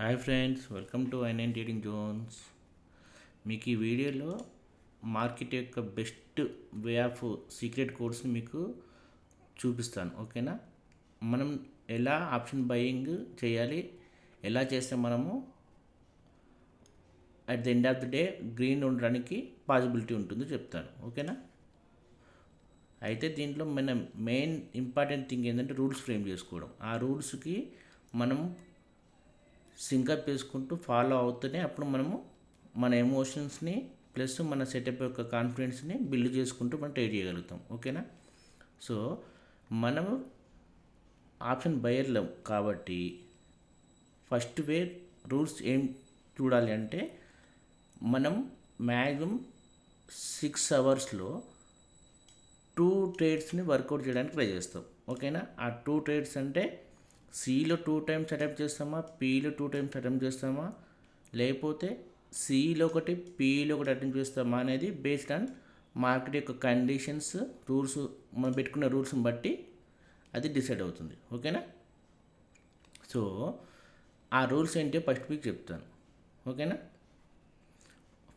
Hi friends welcome to I nine trading zones. మీకు ఈ వీడియోలో మార్కెట్ యొక్క బెస్ట్ వే ఆఫ్ సీక్రెట్ కోడ్స్ని మీకు చూపిస్తాను ఓకేనా? మనం ఎలా ఆప్షన్ బయింగ్ చేయాలి ఎలా చేస్తే మనము at the end of the day green ఉండడానికి పాసిబిలిటీ ఉంటుందో చెప్తాను ఓకేనా? అయితే దీంట్లో మన మెయిన్ ఇంపార్టెంట్ థింగ్ ఏంటంటే రూల్స్ ఫ్రేమ్ చేసుకోవడం. ఆ రూల్స్కి మనం సింకప్ చేసుకుంటూ ఫాలో అవుతూనే అప్పుడు మనము మన ఎమోషన్స్ని ప్లస్ మన సెటప్ యొక్క కాన్ఫిడెన్స్ని బిల్డ్ చేసుకుంటూ మనం ట్రేడ్ చేయగలుగుతాం. ఓకేనా సో మనము ఆప్షన్ బయర్లం కాబట్టి ఫస్ట్ వే రూల్స్ ఏం చూడాలి అంటే మనం మ్యాక్సిమం సిక్స్ అవర్స్లో టూ ట్రేడ్స్ని వర్కౌట్ చేయడానికి ట్రై చేస్తాం. ఓకేనా ఆ టూ ట్రేడ్స్ అంటే సిలో టూ టైమ్స్ అటెంప్ట్ చేస్తామా? పీలో టూ టైమ్స్ అటెంప్ట్ చేస్తామా? లేకపోతే సిలో ఒకటి పీలో ఒకటి అటెంప్ట్ చేస్తామా అనేది బేస్డ్ ఆన్ మార్కెట్ యొక్క కండిషన్స్ రూల్స్ మనం పెట్టుకున్న రూల్స్ని బట్టి అది డిసైడ్ అవుతుంది. ఓకేనా సో ఆ రూల్స్ ఏంటో? ఫస్ట్ వీక్ చెప్తాను. ఓకేనా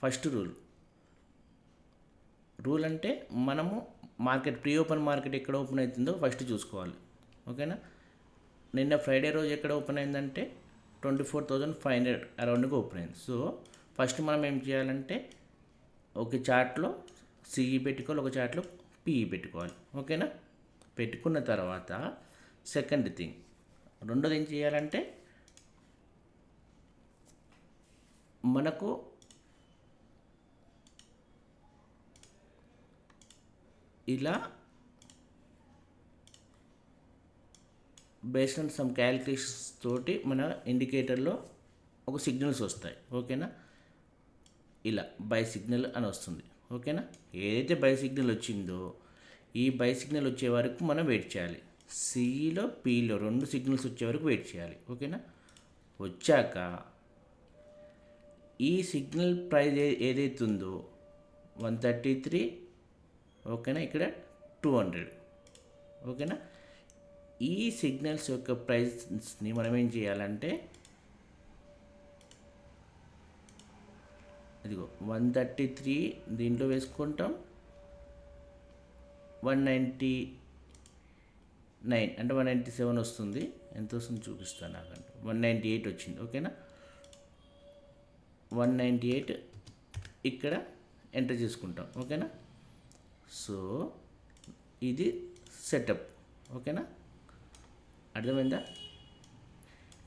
ఫస్ట్ రూల్ రూల్ అంటే మనము మార్కెట్ ప్రీ ఓపెన్ మార్కెట్ ఎక్కడ ఓపెన్ అవుతుందో ఫస్ట్ చూసుకోవాలి. ఓకేనా నిన్న ఫ్రైడే రోజు ఎక్కడ ఓపెన్ అయిందంటే twenty four thousand five hundred అరౌండ్గా open అయింది. సో ఫస్ట్ మనం ఏం చేయాలంటే ఒక చార్ట్లో సిఈ పెట్టుకోవాలి ఒక చార్ట్లో పిఈ పెట్టుకోవాలి. ఓకేనా? పెట్టుకున్న తర్వాత సెకండ్ థింగ్ రెండోది ఏం చేయాలంటే మనకు ఇలా బేస్డ్ ఆన్ సమ్ క్యాలిక్యులేషన్స్ తోటి మన ఇండికేటర్లో ఒక సిగ్నల్స్ వస్తాయి. ఓకేనా? ఇలా బై సిగ్నల్ అని వస్తుంది. ఓకేనా? ఏదైతే బై సిగ్నల్ వచ్చిందో ఈ బై సిగ్నల్ వచ్చే వరకు మనం వెయిట్ చేయాలి. సిలో పీలో రెండు సిగ్నల్స్ వచ్చే వరకు వెయిట్ చేయాలి. ఓకేనా? వచ్చాక ఈ సిగ్నల్ ప్రైస్ ఏదైతే ఉందో వన్ థర్టీ త్రీ ఓకేనా? ఇక్కడ టూ హండ్రెడ్ ఓకేనా? ఈ సిగ్నల్స్ యొక్క ప్రైస్ని మనం ఏం చేయాలంటే ఇదిగో వన్ థర్టీ త్రీ దీంట్లో వేసుకుంటాం. వన్ నైంటీ నైన్ అంటే వన్ నైంటీ సెవెన్ వస్తుంది. ఎంత వస్తుంది చూపిస్తాను నాకంటే. వన్ నైంటీ ఎయిట్ వచ్చింది ఓకేనా? వన్ నైంటీ ఎయిట్ ఇక్కడ ఎంటర్ చేసుకుంటాం ఓకేనా? సో ఇది సెటప్ ఓకేనా? అర్థమైందా?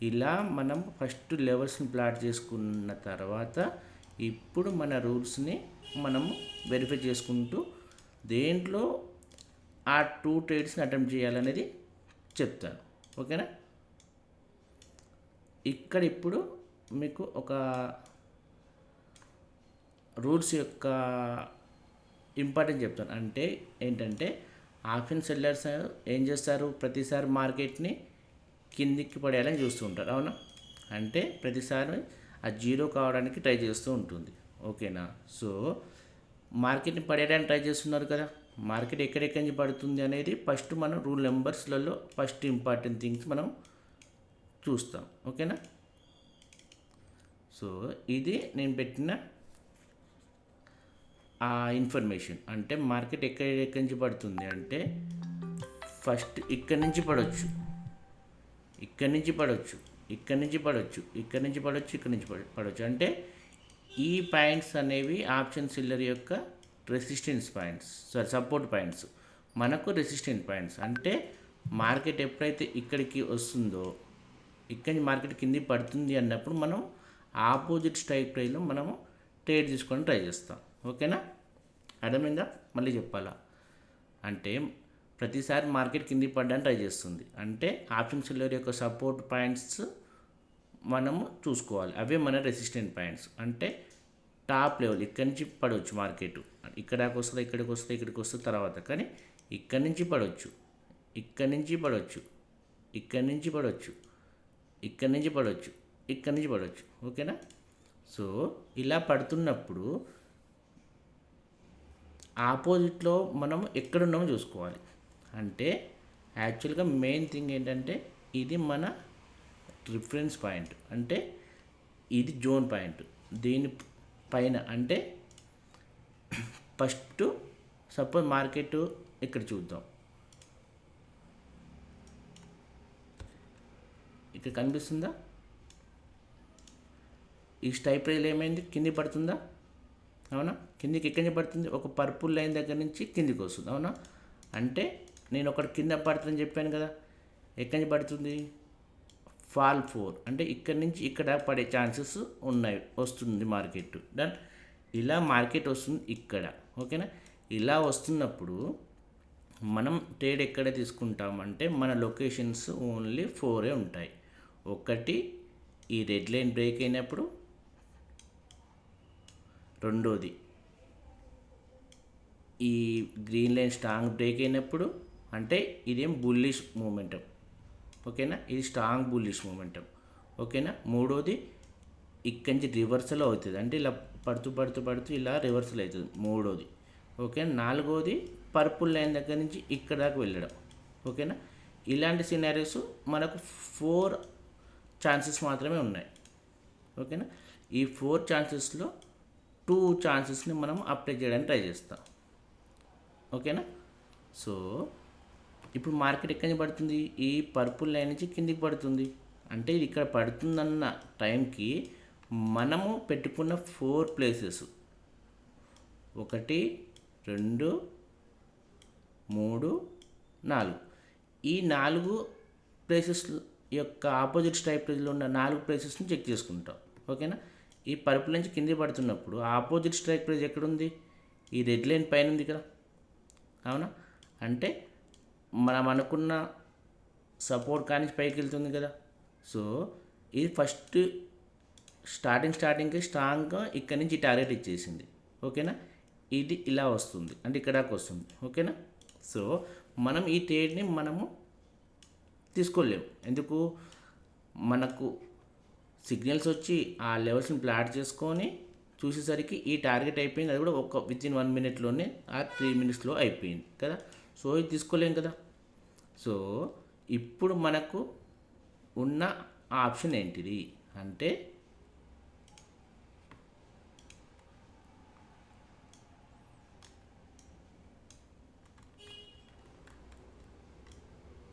ఇలా మనం ఫస్ట్ లెవెల్స్ని ప్లాట్ చేసుకున్న తర్వాత ఇప్పుడు మన రూల్స్ని మనము వెరిఫై చేసుకుంటూ దేంట్లో ఆ టూ ట్రేడ్స్ని అటెంప్ట్ చేయాలనేది చెప్తాను. ఓకేనా? ఇక్కడ ఇప్పుడు మీకు ఒక రూల్స్ యొక్క ఇంపార్టెంట్ చెప్తాను. అంటే ఏంటంటే ఆప్షన్ సెల్లర్స్ ఏం చేస్తారు? ప్రతిసారి మార్కెట్ని కిందికి పడేయాలని చూస్తూ ఉంటారు. అవునా? అంటే ప్రతిసారి ఆ జీరో కావడానికి ట్రై చేస్తూ ఉంటుంది. ఓకేనా? సో మార్కెట్ని పడేయడానికి ట్రై చేస్తున్నారు కదా? మార్కెట్ ఎక్కడెక్కడి నుంచి పడుతుంది అనేది ఫస్ట్ మనం రూల్ నెంబర్స్లలో ఫస్ట్ ఇంపార్టెంట్ థింగ్స్ మనం చూస్తాం. ఓకేనా? సో ఇది నేను పెట్టిన ఆ ఇన్ఫర్మేషన్ అంటే మార్కెట్ ఎక్కడ ఎక్కడి నుంచి పడుతుంది అంటే ఫస్ట్ ఇక్కడి నుంచి పడవచ్చు ఇక్కడి నుంచి పడవచ్చు ఇక్కడి నుంచి పడవచ్చు ఇక్కడి నుంచి పడవచ్చు ఇక్కడి నుంచి పడ పడవచ్చు అంటే ఈ పాయింట్స్ అనేవి ఆప్షన్ సిల్లర్ యొక్క resistance points sorry support points. మనకు రెసిస్టెంట్ పాయింట్స్. అంటే మార్కెట్ ఎప్పుడైతే ఇక్కడికి వస్తుందో ఇక్కడి మార్కెట్ కింది పడుతుంది అన్నప్పుడు మనం ఆపోజిట్ స్ట్రైక్ ప్రైలో మనము ట్రేడ్ తీసుకొని ట్రై చేస్తాం. ఓకేనా? అర్థమైందా? మళ్ళీ చెప్పాలా? అంటే ప్రతిసారి మార్కెట్ కింది పడడానికి ట్రై చేస్తుంది. అంటే ఆప్షన్ సెల్లర్ యొక్క సపోర్ట్ పాయింట్స్ మనము చూసుకోవాలి. అవే మన రెసిస్టెంట్ పాయింట్స్. అంటే టాప్ లెవెల్ ఇక్కడి నుంచి పడవచ్చు మార్కెట్. ఇక్కడికి వస్తుంది ఇక్కడికి వస్తుంది ఇక్కడికి వస్తుంది తర్వాత. కానీ ఇక్కడి నుంచి పడవచ్చు. ఇక్కడి నుంచి పడవచ్చు. ఇక్కడి నుంచి పడవచ్చు. ఇక్కడి నుంచి పడవచ్చు. ఇక్కడి నుంచి పడవచ్చు. ఓకేనా? సో ఇలా పడుతున్నప్పుడు ఆపోజిట్లో మనం ఎక్కడున్నామో చూసుకోవాలి. అంటే యాక్చువల్గా మెయిన్ థింగ్ ఏంటంటే ఇది మన రిఫరెన్స్ పాయింట్. అంటే ఇది జోన్ పాయింట్. దీని పైన అంటే ఫస్ట్ సపోజ్ మార్కెట్ ఇక్కడ చూద్దాం. ఇక్కడ కనిపిస్తుందా? ఈ స్టైప్ రైల్ ఏమైంది? కింది పడుతుందా? అవునా? కిందికి ఎక్కడి నుంచి పడుతుంది? ఒక పర్పుల్ లైన్ దగ్గర నుంచి కిందికి వస్తుంది. అవునా? అంటే నేను ఒకటి కింద పడుతుందని చెప్పాను కదా. ఎక్కడి నుంచి పడుతుంది? ఫాల్ ఫోర్ అంటే ఇక్కడ నుంచి ఇక్కడ పడే ఛాన్సెస్ ఉన్నాయి. వస్తుంది మార్కెట్ డన్ ఇలా మార్కెట్ వస్తుంది ఇక్కడ. ఓకేనా ఇలా వస్తున్నప్పుడు మనం ట్రేడ్ ఎక్కడ తీసుకుంటామంటే మన లొకేషన్స్ ఓన్లీ ఫోరే ఉంటాయి. ఒకటి ఈ రెడ్ లైన్ బ్రేక్ అయినప్పుడు రెండోది. ఈ గ్రీన్ లైన్ స్ట్రాంగ్ బ్రేక్ అయినప్పుడు అంటే ఇదేం బుల్లిష్ మూమెంటం. ఓకేనా? ఇది స్ట్రాంగ్ బుల్లిష్ మూమెంటం. ఓకేనా? మూడోది ఇక్కడి నుంచి రివర్సల్ అవుతుంది. అంటే ఇలా పడుతూ పడుతూ పడుతూ ఇలా రివర్సల్ అవుతుంది. మూడోది. ఓకేనా? నాలుగోది పర్పుల్ లైన్ దగ్గర నుంచి ఇక్కడ దాకా వెళ్ళడం. ఓకేనా? ఇలాంటి సినారీస్ మనకు ఫోర్ ఛాన్సెస్ మాత్రమే ఉన్నాయి. ఓకేనా? ఈ ఫోర్ ఛాన్సెస్లో టూ ఛాన్సెస్ని మనం అప్లై చేయడానికి ట్రై చేస్తాం. ఓకేనా? సో ఇప్పుడు మార్కెట్ ఎక్కడి నుంచి పడుతుంది? ఈ పర్పుల్ లైన్ నుంచి కిందికి పడుతుంది. అంటే ఇది ఇక్కడ పడుతుందన్న టైంకి మనము పెట్టుకున్న ఫోర్ ప్లేసెస్ ఒకటి రెండు మూడు నాలుగు. ఈ నాలుగు ప్లేసెస్ యొక్క ఆపోజిట్ స్ట్రైప్లో ఉన్న నాలుగు ప్లేసెస్ని చెక్ చేసుకుంటాం. ఓకేనా? ఈ పరుపుల నుంచి కింది పడుతున్నప్పుడు ఆపోజిట్ స్ట్రైక్ ప్రైజ్ ఎక్కడుంది? ఈ రెడ్ లైన్ పైన ఉంది కదా అవునా? అంటే మనం అనుకున్న సపోర్ట్ కానీ పైకి వెళ్తుంది కదా. సో ఇది ఫస్ట్ స్టార్టింగ్ స్టార్టింగ్కి స్ట్రాంగ్గా ఇక్కడ నుంచి టార్గెట్ ఇచ్చేసింది. ఓకేనా? ఇది ఇలా వస్తుంది. అంటే ఇక్కడకు వస్తుంది. ఓకేనా? సో మనం ఈ ట్రేడ్ని మనము తీసుకోలేము. ఎందుకు? మనకు సిగ్నల్స్ వచ్చి ఆ లెవెల్స్ని ప్లాట్ చేసుకొని చూసేసరికి ఈ టార్గెట్ అయిపోయింది. అది కూడా ఒక విత్ ఇన్ వన్ మినిట్లోనే ఆ త్రీ మినిట్స్లో అయిపోయింది కదా. సో ఇది తీసుకోలేం కదా. సో ఇప్పుడు మనకు ఉన్న ఆప్షన్ ఏంటిది అంటే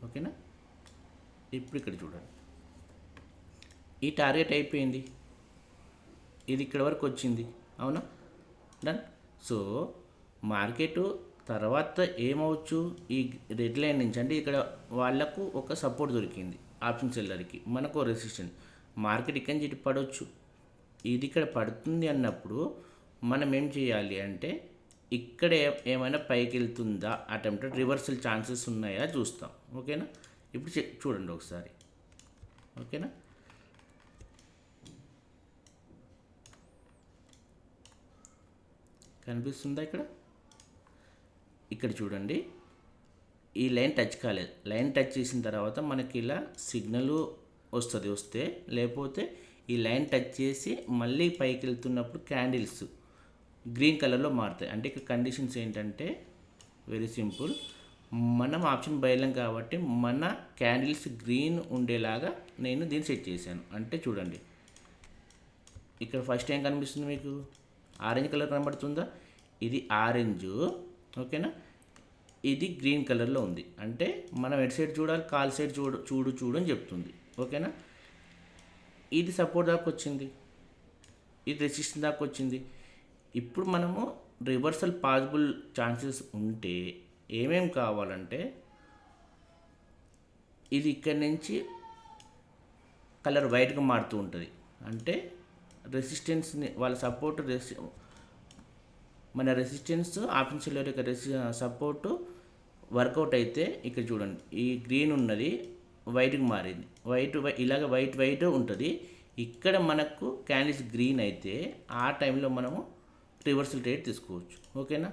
ఓకేనా? ఇప్పుడు ఇక్కడ చూడండి. ఈ టార్గెట్ అయిపోయింది. ఇది ఇక్కడ వరకు వచ్చింది. అవునా? డన్ సో మార్కెట్ తర్వాత ఏమవచ్చు? ఈ రెడ్ లైన్ నుంచి అంటే ఇక్కడ వాళ్ళకు ఒక సపోర్ట్ దొరికింది. ఆప్షన్ సెల్లర్కి మనకు రెసిస్టెన్స్ మార్కెట్ ఇక్కడి నుంచి ఇటు పడవచ్చు. ఇది ఇక్కడ పడుతుంది అన్నప్పుడు మనం ఏం చేయాలి అంటే ఇక్కడ ఏమైనా పైకి వెళ్తుందా? అటెంప్ట్ రివర్సల్ ఛాన్సెస్ ఉన్నాయా? చూస్తాం. ఓకేనా ఇప్పుడు చూడండి ఒకసారి. ఓకేనా కనిపిస్తుందా ఇక్కడ? ఇక్కడ చూడండి. ఈ లైన్ టచ్ కాలేదు. లైన్ టచ్ చేసిన తర్వాత మనకి ఇలా సిగ్నల్ వస్తుంది. వస్తే లేకపోతే ఈ లైన్ టచ్ చేసి మళ్ళీ పైకి వెళ్తున్నప్పుడు క్యాండిల్స్ గ్రీన్ కలర్లో మారుతాయి. అంటే ఇక్కడ కండిషన్స్ ఏంటంటే వెరీ సింపుల్. మనం ఆప్షన్ బయలం కాబట్టి మన క్యాండిల్స్ గ్రీన్ ఉండేలాగా నేను దీన్ని సెట్ చేశాను. అంటే చూడండి. ఇక్కడ ఫస్ట్ ఏం కనిపిస్తుంది మీకు? ఆరెంజ్ కలర్ కనబడుతుందా? ఇది ఆరెంజ్. ఓకేనా? ఇది గ్రీన్ కలర్లో ఉంది. అంటే మనం ఎటు సైడ్ చూడాలి? కాల్ సైడ్ చూడు చూడు చూడు అని చెప్తుంది. ఓకేనా? ఇది సపోర్ట్ దాకా వచ్చింది. ఇది రెసిస్టెన్స్ దాకా వచ్చింది. ఇప్పుడు మనము రివర్సల్ పాసిబుల్ ఛాన్సెస్ ఉంటే ఏమేం కావాలంటే ఇది ఇక్కడి నుంచి కలర్ వైట్గా మారుతూ ఉంటుంది. అంటే రెసిస్టెన్స్ని వాళ్ళ సపోర్ట్ రెసి మన రెసిస్టెన్స్ ఆప్షన్ యొక్క రెసి సపోర్టు వర్కౌట్ అయితే ఇక్కడ చూడండి. ఈ గ్రీన్ ఉన్నది వైట్కి మారింది. వైట్ ఇలాగ వైట్ వైట్ ఉంటుంది. ఇక్కడ మనకు క్యాండిల్స్ గ్రీన్ అయితే ఆ టైంలో మనము రివర్సల్ ట్రేడ్ తీసుకోవచ్చు. ఓకేనా?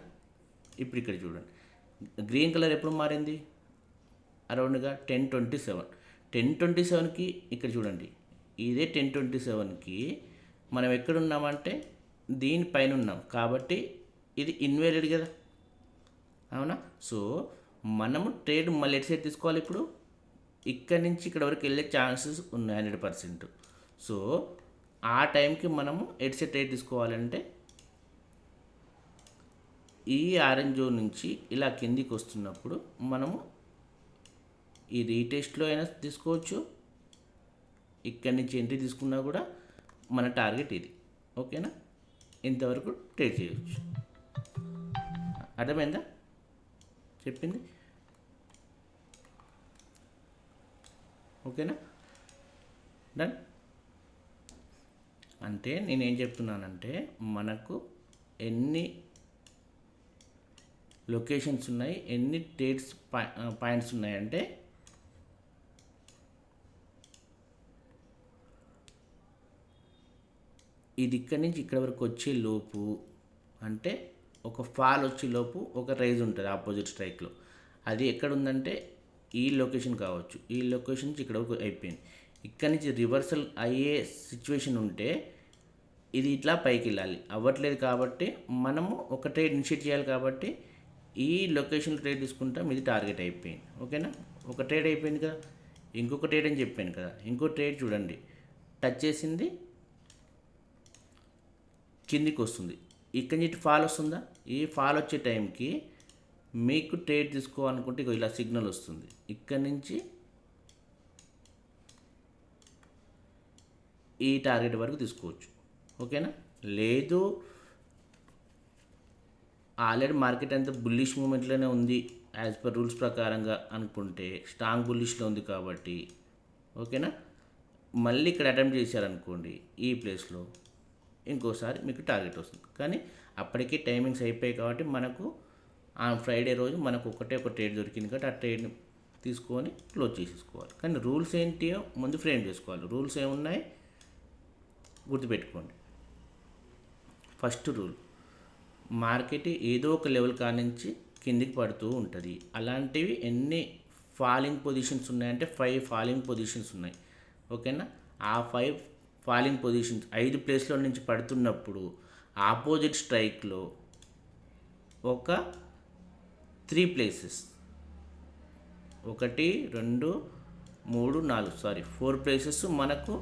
ఇప్పుడు ఇక్కడ చూడండి. గ్రీన్ కలర్ ఎప్పుడు మారింది? అరౌండ్గా ten twenty seven ten twenty సెవెన్కి ఇక్కడ చూడండి. ఇదే టెన్ ట్వంటీ సెవెన్కి మనం ఎక్కడున్నామంటే దీనిపైన ఉన్నాం కాబట్టి ఇది ఇన్వేలిడ్ కదా. అవునా? సో మనము ట్రేడ్ మళ్ళీ ఎటు సైడ్ తీసుకోవాలి ఇప్పుడు? ఇక్కడి నుంచి ఇక్కడ వరకు వెళ్ళే ఛాన్సెస్ ఉన్నాయి హండ్రెడ్ పర్సెంట్. సో ఆ టైంకి మనము ఎడ్సెట్ రేట్ తీసుకోవాలంటే ఈ ఆరెంజ్ జోన్ నుంచి ఇలా కిందికి వస్తున్నప్పుడు మనము ఈ రీటెస్ట్లో అయినా తీసుకోవచ్చు. ఇక్కడి నుంచి ఎంట్రీ తీసుకున్నా కూడా మన టార్గెట్ ఇది. ఓకేనా ఇంతవరకు ట్రేడ్ చేయవచ్చు అర్థమైందా? చెప్పింది? ఓకేనా డన్ అంటే నేనేం చెప్తున్నానంటే మనకు ఎన్ని లొకేషన్స్ ఉన్నాయి ఎన్ని డేట్స్ పాయింట్స్ ఉన్నాయంటే ఇది ఇక్కడి నుంచి ఇక్కడ వరకు వచ్చే లోపు అంటే ఒక ఫాల్ వచ్చే లోపు ఒక రైజ్ ఉంటుంది ఆపోజిట్ స్ట్రైక్లో. అది ఎక్కడ ఉందంటే ఈ లొకేషన్ కావచ్చు. ఈ లొకేషన్ నుంచి ఇక్కడ వరకు అయిపోయింది. ఇక్కడ నుంచి రివర్సల్ అయ్యే సిచ్యువేషన్ ఉంటే ఇది ఇట్లా పైకి వెళ్ళాలి. అవ్వట్లేదు కాబట్టి మనము ఒక ట్రేడ్ ఇనిషియేట్ చేయాలి కాబట్టి ఈ లొకేషన్ ట్రేడ్ తీసుకుంటాం. ఇది టార్గెట్ అయిపోయింది. ఓకేనా? ఒక ట్రేడ్ అయిపోయింది కదా. ఇంకొక ట్రేడ్ అని చెప్పాను కదా. ఇంకో ట్రేడ్ చూడండి. టచ్ చేసింది కిందికి వస్తుంది ఇక్కడి నుంచి ఫాల్ వస్తుందా? ఈ ఫాల్ వచ్చే టైంకి మీకు ట్రేడ్ తీసుకోవాలనుకుంటే ఇగో ఇలా సిగ్నల్ వస్తుంది. ఇక్కడి నుంచి ఈ టార్గెట్ వరకు తీసుకోవచ్చు. ఓకేనా? లేదు. ఆల్రెడీ మార్కెట్ అంతా బుల్లిష్ మూమెంట్లోనే ఉంది యాజ్ పర్ రూల్స్ ప్రకారంగా అనుకుంటే. స్ట్రాంగ్ బుల్లిష్లో ఉంది కాబట్టి. ఓకేనా? మళ్ళీ ఇక్కడ అటెంప్ట్ చేశారనుకోండి ఈ ప్లేస్లో ఇంకోసారి మీకు టార్గెట్ వస్తుంది. కానీ అప్పటికే టైమింగ్స్ అయిపోయాయి కాబట్టి మనకు ఆ ఫ్రైడే రోజు మనకు ఒకటే ఒక ట్రేడ్ దొరికింది కాబట్టి ఆ ట్రేడ్ని తీసుకొని క్లోజ్ చేసేసుకోవాలి. కానీ రూల్స్ ఏంటియో ముందు ఫ్రేమ్ చేసుకోవాలి. రూల్స్ ఏమున్నాయి? గుర్తుపెట్టుకోండి. ఫస్ట్ రూల్ మార్కెట్ ఏదో ఒక లెవెల్ కానించి కిందికి పడుతూ ఉంటుంది. అలాంటివి ఎన్ని ఫాలింగ్ పొజిషన్స్ ఉన్నాయంటే ఫైవ్ ఫాలింగ్ పొజిషన్స్ ఉన్నాయి. ఓకేనా? ఆ ఫైవ్ ఫాలింగ్ పొజిషన్స్ ఐదు ప్లేస్లో నుంచి పడుతున్నప్పుడు ఆపోజిట్ స్ట్రైక్లో ఒక త్రీ ప్లేసెస్. ఒకటి రెండు మూడు నాలుగు సారీ ఫోర్ ప్లేసెస్ మనకు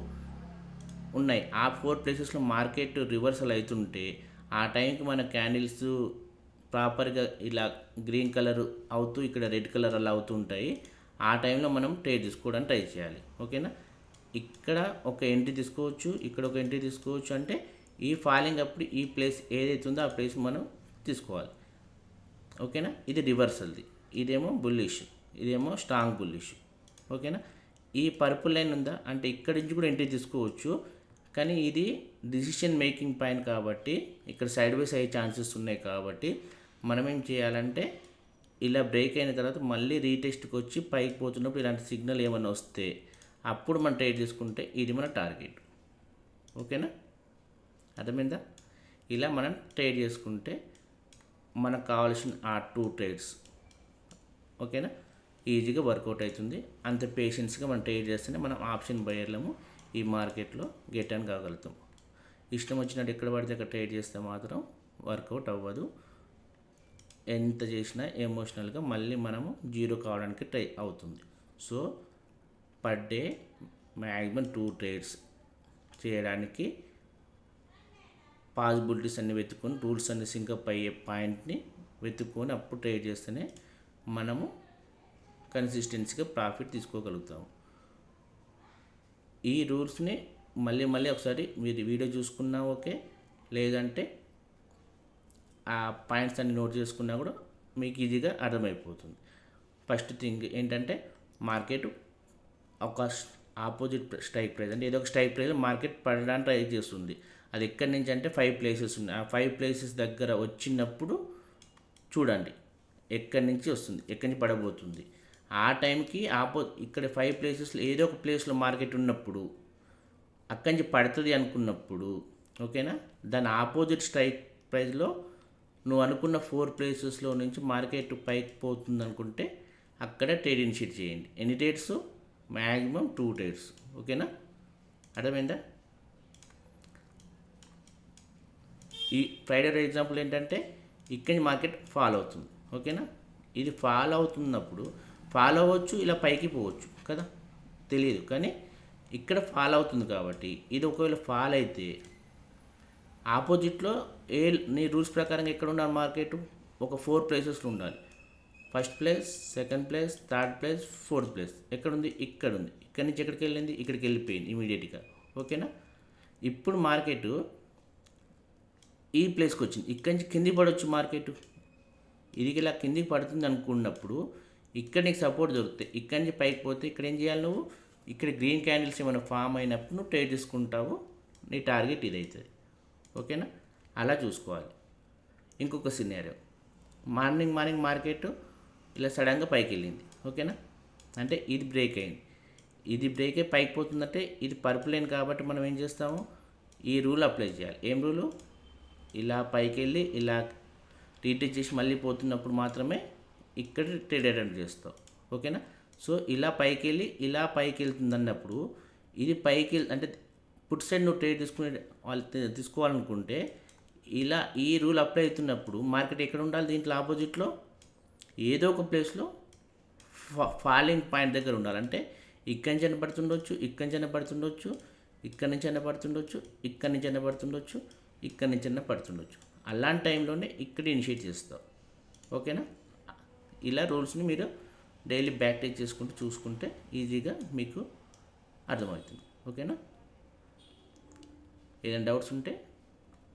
ఉన్నాయి. ఆ ఫోర్ ప్లేసెస్లో మార్కెట్ రివర్సల్ అవుతుంటే ఆ టైంకి మన క్యాండిల్స్ ప్రాపర్గా ఇలా గ్రీన్ కలర్ అవుతూ ఇక్కడ రెడ్ కలర్ అలా అవుతుంటాయి ఆ టైంలో మనం ట్రేడ్ తీసుకోవడానికి ట్రై చేయాలి. ఓకేనా? ఇక్కడ ఒక ఎంట్రీ తీసుకోవచ్చు ఇక్కడ ఒక ఎంట్రీ తీసుకోవచ్చు అంటే ఈ ఫాలింగ్ అప్పుడు ఈ ప్లేస్ ఏదైతే ఉందో ఆ ప్లేస్ మనం తీసుకోవాలి. ఓకేనా ఇది రివర్సల్ది ఇదేమో బుల్లిష్ ఇదేమో స్ట్రాంగ్ బుల్లిష్ ఓకేనా ఈ పర్పుల్ లైన్ ఉందా? అంటే ఇక్కడి నుంచి కూడా ఎంట్రీ తీసుకోవచ్చు. కానీ ఇది డిసిషన్ మేకింగ్ పాయింట్ కాబట్టి ఇక్కడ సైడ్ వైస్ అయ్యే ఛాన్సెస్ ఉన్నాయి కాబట్టి మనం ఏం చేయాలంటే ఇలా బ్రేక్ అయిన తర్వాత మళ్ళీ రీటెస్ట్కి వచ్చి పైకి పోతున్నప్పుడు ఇలాంటి సిగ్నల్ ఏమైనా వస్తే అప్పుడు మనం ట్రేడ్ చేసుకుంటే ఇది మన టార్గెట్. ఓకేనా? అర్థమైందా? ఇలా మనం ట్రేడ్ చేసుకుంటే మనకు కావాల్సిన ఆ టూ ట్రేడ్స్ ఓకేనా? ఈజీగా వర్కౌట్ అవుతుంది. అంత పేషెన్స్గా మనం ట్రేడ్ చేస్తేనే మనం ఆప్షన్ బయర్లము ఈ మార్కెట్లో గెట్ అని కాగలుగుతాం. ఇష్టం వచ్చినట్టు ఎక్కడ పడితే అక్కడ ట్రేడ్ చేస్తే మాత్రం వర్కౌట్ అవ్వదు. ఎంత చేసినా ఎమోషనల్గా మళ్ళీ మనము జీరో కావడానికి ట్రై అవుతుంది. So per day maximum two trades చేయడానికి పాసిబిలిటీస్ అన్ని వెతుకొని రూల్స్ అన్ని సింకప్ అయ్యే పాయింట్ని వెతుక్కొని అప్పుడు ట్రేడ్ చేస్తేనే మనము కన్సిస్టెన్సీగా ప్రాఫిట్ తీసుకోగలుగుతాము. ఈ రూల్స్ని మళ్ళీ మళ్ళీ ఒకసారి మీరు వీడియో చూసుకున్నా ఓకే లేదంటే ఆ పాయింట్స్ అన్ని నోట్ చేసుకున్నా కూడా మీకు ఈజీగా అర్థమైపోతుంది. ఫస్ట్ థింగ్ ఏంటంటే మార్కెట్ ఒక ఆపోజిట్ స్ట్రైక్ ప్రైస్ అంటే ఏదో ఒక స్ట్రైక్ ప్రైస్ మార్కెట్ పడడానికి ట్రై చేస్తుంది. అది ఎక్కడి నుంచి అంటే ఫైవ్ ప్లేసెస్ ఉన్నాయి ఆ ఫైవ్ ప్లేసెస్ దగ్గర వచ్చినప్పుడు చూడండి. ఎక్కడి నుంచి వస్తుంది? ఎక్కడి నుంచి పడబోతుంది? ఆ టైంకి ఆపో ఇక్కడ ఫైవ్ ప్లేసెస్లో ఏదో ఒక ప్లేస్లో మార్కెట్ ఉన్నప్పుడు అక్కడి నుంచి పడుతుంది అనుకున్నప్పుడు ఓకేనా? దాని ఆపోజిట్ స్ట్రైక్ ప్రైస్లో నువ్వు అనుకున్న ఫోర్ ప్లేసెస్లో నుంచి మార్కెట్ పైకి పోతుంది అనుకుంటే అక్కడ ట్రేడ్ ఇనిషియేట్ చేయండి. ఎన్ని ట్రేడ్స్? మ్యాక్సిమం టూ టైర్స్ ఓకేనా అర్థమైందా? ఈ ఫ్రైడే ఎగ్జాంపుల్ ఏంటంటే ఇక్కడి నుంచి మార్కెట్ ఫాలో అవుతుంది. ఓకేనా ఇది ఫాలో అవుతున్నప్పుడు ఫాలో అవ్వచ్చు ఇలా పైకి పోవచ్చు కదా? తెలియదు కానీ ఇక్కడ ఫాల్ అవుతుంది కాబట్టి ఇది ఒకవేళ ఫాల్ అయితే ఆపోజిట్లో ఏ నీ రూల్స్ ప్రకారంగా ఎక్కడ ఉండాలి మార్కెట్ ఒక ఫోర్ ప్లేసెస్లో ఉండాలి. First place second place third place fourth place. ఎక్కడ ఉంది ఇక్కడ ఉంది ఇక్కడ నుంచి ఎక్కడికి వెళ్ళింది? ఇక్కడికి వెళ్ళిపోయింది ఇమీడియట్గా ఓకేనా? ఇప్పుడు మార్కెట్ ఈ ప్లేస్కి వచ్చింది. ఇక్కడి నుంచి కిందికి పడవచ్చు మార్కెట్. ఇది ఇలా కిందికి పడుతుంది అనుకున్నప్పుడు ఇక్కడ నీకు సపోర్ట్ దొరుకుతాయి. ఇక్కడి నుంచి పైకి పోతే ఇక్కడ ఏం చేయాలి నువ్వు? ఇక్కడ గ్రీన్ క్యాండిల్స్ ఏమైనా ఫామ్ అయినప్పుడు నువ్వు ట్రేడ్ తీసుకుంటావు నీ టార్గెట్ ఇది అవుతుంది ఓకేనా? అలా చూసుకోవాలి. ఇంకొక సినారియో మార్నింగ్ మార్నింగ్ మార్కెట్ ఇలా సడన్గా పైకి వెళ్ళింది ఓకేనా? అంటే ఇది బ్రేక్ అయింది. ఇది బ్రేక్ అయి పైకి పోతుందంటే ఇది పర్పుల్ లైన్ కాబట్టి మనం ఏం చేస్తాము? ఈ రూల్ అప్లై చేయాలి. ఏం రూలు? ఇలా పైకి వెళ్ళి ఇలా రీటేక్ చేసి మళ్ళీ పోతున్నప్పుడు మాత్రమే ఇక్కడ ట్రేడ్ అటెంప్ట్ చేస్తావు. ఓకేనా? సో ఇలా పైకి వెళ్ళి ఇలా పైకి వెళ్తుంది అన్నప్పుడు ఇది పైకి వెళ్ అంటే పుట్ సైడ్ నువ్వు ట్రేడ్ తీసుకునే వాళ్ళు తీసుకోవాలనుకుంటే ఇలా ఈ రూల్ అప్లై అవుతున్నప్పుడు మార్కెట్ ఎక్కడ ఉండాలి దీంట్లో ఆపోజిట్లో? ఏదో ఒక ప్లేస్లో ఫాలింగ్ పాయింట్ దగ్గర ఉండాలంటే ఇక్కడి నుంచి అయినా పడుతుండొచ్చు ఇక్కడి నుంచి అయినా పడుతుండొచ్చు ఇక్కడి నుంచి అయినా పడుతుండొచ్చు ఇక్కడి నుంచి అయినా పడుతుండొచ్చు ఇక్కడి నుంచి అయినా పడుతుండొచ్చు అలాంటి టైంలోనే ఇక్కడ ఇనిషియేట్ చేస్తావు. ఓకేనా? ఇలా రూల్స్ని మీరు డైలీ బ్యాక్ టేక్ చేసుకుంటూ చూసుకుంటే ఈజీగా మీకు అర్థమవుతుంది. ఓకేనా? ఏదైనా డౌట్స్ ఉంటే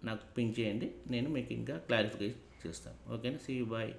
నాకు పింక్ చేయండి. నేను మీకు ఇంకా క్లారిఫికేషన్ చేస్తాను. ఓకేనా? See bye